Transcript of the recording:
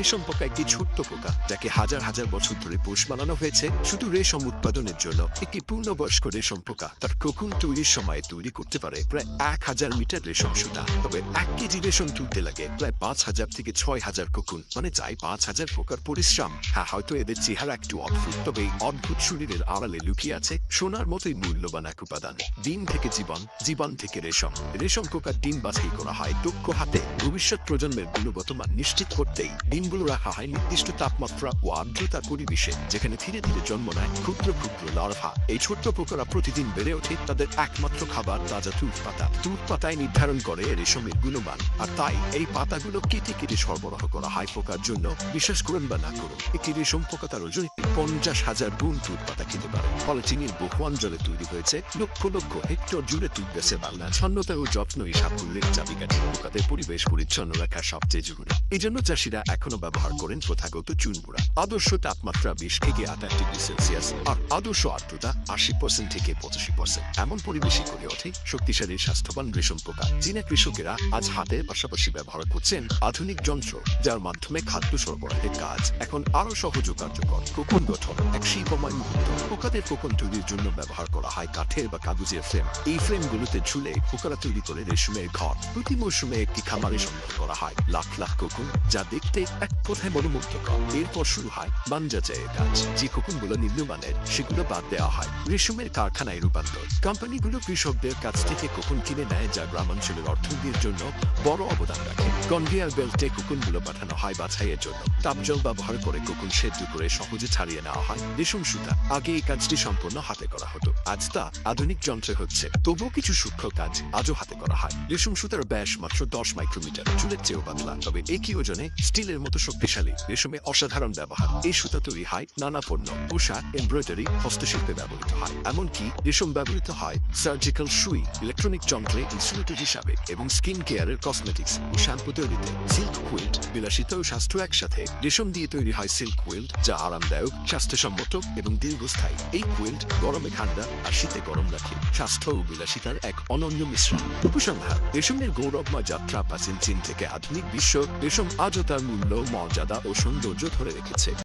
রেশম পোকা একটি ছোট্ট পোকা, যাকে হাজার হাজার বছর ধরে পোষ বানানো হয়েছে, শুধু রেশম উৎপাদনের জন্য। একটি পূর্ণবয়স্ক রেশম পোকা, তার কোকুন তৈরির সময় তৈরি করতে পারে, প্রায় এক হাজার মিটার রেশম সুতা। তবে এক কেজি রেশম তুলতে লাগে, প্রায় পাঁচ হাজার থেকে ছয় হাজার কোকুন মানে চাই পাঁচ হাজার পোকার পরিশ্রম। হ্যাঁ হয়তো এদের চেহারা একটু অদ্ভুত, তবে এই অদ্ভুত শরীরের আড়ালে লুকিয়ে আছে সোনার মতোই মূল্যবান এক উপাদান। ডিম থেকে জীবন জীবন থেকে রেশম রেশম পোকার ডিম বাছাই করা হয় দক্ষ হাতে। ভবিষ্যৎ প্রজন্মের গুণগত মান নিশ্চিত করতেই ডিমগুলো রাখা হয় নির্দিষ্ট তাপমাত্রা ও আর্দ্রতার পরিবেশে, যেখানে ধীরে ধীরে জন্ম নেয় ক্ষুদ্র ক্ষুদ্র লার্ভা। এই ছোট্ট পোকারা প্রতিদিন বেড়ে ওঠে তাদের একমাত্র খাবার তাজা তুত পাতা। তুত পাতায় নির্ধারণ করে রেশমের গুণমান, আর তাই এই পাতাগুলো কেটে কেটে সরবরাহ করা হয় পোকার জন্য। বিশ্বাস করুন বা না করুন, একটি রেশম পোকা তার ওজন পঞ্চাশ হাজার গুণ তুত পাতা খেতে পারে। ফলে চীনের বহু অঞ্চলে তৈরি হয়েছে, লক্ষ লক্ষ হেক্টর জুড়ে তুত বেছে বাংলা ছন্নতা ও যত্ন এই সাফল্যের চাবিকাঠি। পোকাদের পরিবেশ পরিচ্ছন্ন রাখা সবচেয়ে জরুরি। এই জন্য চাষিরা এখনও ব্যবহার করেন প্রথাগত চুনপুরা আদর্শ তাপমাত্রা বিশ থেকে আঠাশ ডিগ্রি সেলসিয়াস আর আদর্শ আর্দ্রতা আশি পার্সেন্ট থেকে পঁচাশি পার্সেন্ট এমন পরিবেশে করে ওঠে শক্তিশালী, স্বাস্থ্যবান রেশম পোকা চীনা কৃষকেরা আজ হাতের পাশাপাশি ব্যবহার করছেন আধুনিক যন্ত্র, যার মাধ্যমে খাদ্য সরবরাহের কাজ এখন আরও সহজ কার্যকর। কোকন গঠন এক শিল্পময় মুহূর্ত। পোকাদের কোকন তৈরির জন্য ব্যবহার করা হয় কাঠের বা কাগজের ফ্রেম। এই ফ্রেমগুলোতে ঝুলে পোকারা তৈরি করে রেশমের ঘর। প্রতি মৌসুমে একটি খামারে সংগ্রহ করা হয় লাখ লাখ কোকুন, যা দেখতে এক কোথায় মনোমুগ্ধকর। এরপর শুরু হয় বানজাচায়ের কাজ। যে কোকুনগুলো নিম্নমানের, সেগুলো বাদ দেওয়া হয়। রেশমের কারখানায় রূপান্তর। কোম্পানিগুলো কৃষকদের কাছ থেকে কোকুন কিনে নেয় যা গ্রামাঞ্চলের অর্থনীতির জন্য বড় অবদান রাখে। কনভেয়ার বেল্টে কোকুনগুলো পাঠানো হয় বাছাইয়ের জন্য। তাপজল ব্যবহার করে কোকুন সেদ্ধ করে সহজে ছাড়িয়ে নেওয়া হয়। রেশম সুতা। আগে এই কাজটি সম্পূর্ণ হাতে করা হতো। আজ তা আধুনিক যন্ত্রে হচ্ছে। তবুও কিছু সূক্ষ্ম কাজ আজও হাতে করা হয়। রেশম সুতার ব্যাস মাত্র দশ মাইক্রোমিটার। চুলের চেয়েও পাতলা। তবে একই ওজনে স্টিলের মতো শক্তিশালী। রেশমে অসাধারণ ব্যবহার। এই সুতা তৈরি হয় নানা পণ্য, পোশাক, এমব্রয়ডারি, হস্তশিল্পে ব্যবহৃত হয়। এমনকি রেশম ব্যবহৃত হয় সার্জিক্যাল সুই, ইলেকট্রনিক যন্ত্রে ইনসুলেটর হিসাবে এবং স্কিন কেয়ারের কসমেটিক্স ও শ্যাম্পু তৈরিতে। সিল্ক কুইল্ট বিলাসিত ও স্বাস্থ্য একসাথে রেশম দিয়ে তৈরি হয় সিল্ক কুইল্ট যা আরামদায়ক, স্বাস্থ্যসম্মত এবং দীর্ঘস্থায়ী। এই কুইল্ট গরমে ঠান্ডা আর শীতে গরম রাখে। স্বাস্থ্য ও বিলাসিতার এক অনন্য মিশ্রণ। উপসংহার, রেশমের গৌরবময় যাত্রা প্রাচীন চীন থেকে আধুনিক বিশ্ব রেশম আজও তার মূল্য, মর্যাদা ও সৌন্দর্য ধরে রেখেছে।